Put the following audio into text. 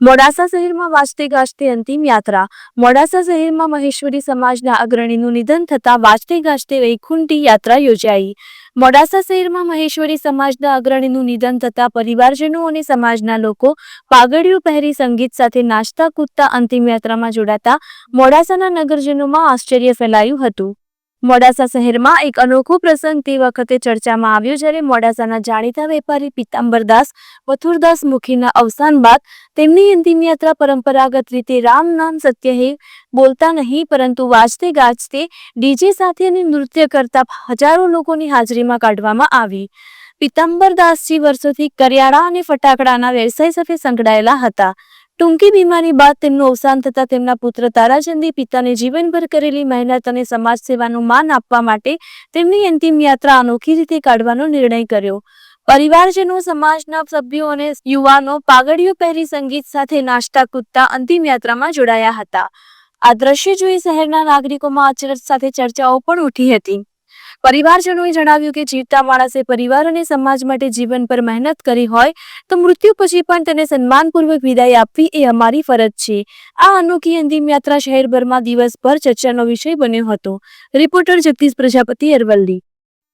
મોડાસા શહેરમાં વાજતે ગાજતે અંતિમ યાત્રા. મોડાસા શહેરમાં મહેશ્વરી સમાજના અગ્રણીનું નિધન થતાં વાજતે ગાજતે વૈકુંઠી યાત્રા યોજાઈ. મોડાસા શહેરમાં મહેશ્વરી સમાજના અગ્રણીનું નિધન થતાં પરિવારજનો અને સમાજના લોકો પાઘડીઓ પહેરી સંગીત સાથે નાચતા કૂદતા અંતિમ યાત્રામાં જોડાતા મોડાસાના નગરજનોમાં આશ્ચર્ય ફેલાયું હતું. મોડાસા શહેરમાં એક અનોખો પ્રસંગ તે વખતે ચર્ચામાં આવ્યો જ્યારે મોડાસાના જાણીતા વેપારી પિતાંબરદાસ મથુરદાસ મુખીના અવસાન બાદ તેમની અંતિમ યાત્રા પરંપરાગત રીતે રામ નામ સત્ય હે બોલતા નહીં, પરંતુ વાજતે ગાજતે ડીજે સાથે અને નૃત્ય કરતા હજારો લોકોની હાજરીમાં કાઢવામાં આવી. પિતાંબરદાસજી વર્ષોથી કરિયાળા અને ફટાકડાના વ્યવસાય સાથે સંકળાયેલા હતા. ટૂંકી બીમારી બાદ તેમનું અવસાન થતાં તેમના પુત્ર તારાચંદી પિતાને જીવનભર કરેલી મહેનત અને સમાજ સેવાનું માન આપવા માટે તેમની અંતિમ યાત્રા અનોખી રીતે કાઢવાનો નિર્ણય કર્યો. પરિવારજનો, સમાજના સભ્યો અને યુવાનો પાઘડીઓ પહેરી સંગીત સાથે નાસ્તા, કૂદતા અંતિમ યાત્રામાં જોડાયા હતા. આ દ્રશ્ય જોઈ શહેરના નાગરિકોમાં અચરજ સાથે ચર્ચાઓ પણ ઉઠી હતી. પરિવારજનોએ જણાવ્યું કે જીવતા માણસે પરિવાર અને સમાજ માટે જીવન પર મહેનત કરી હોય તો મૃત્યુ પછી પણ તેને સન્માનપૂર્વક વિદાય આપવી એ અમારી ફરજ છે. આ અનોખી અંતિમ યાત્રા શહેરભરમાં દિવસભર ચર્ચાનો વિષય બન્યો હતો. રિપોર્ટર જગદીશ પ્રજાપતિ અરવલ્લી.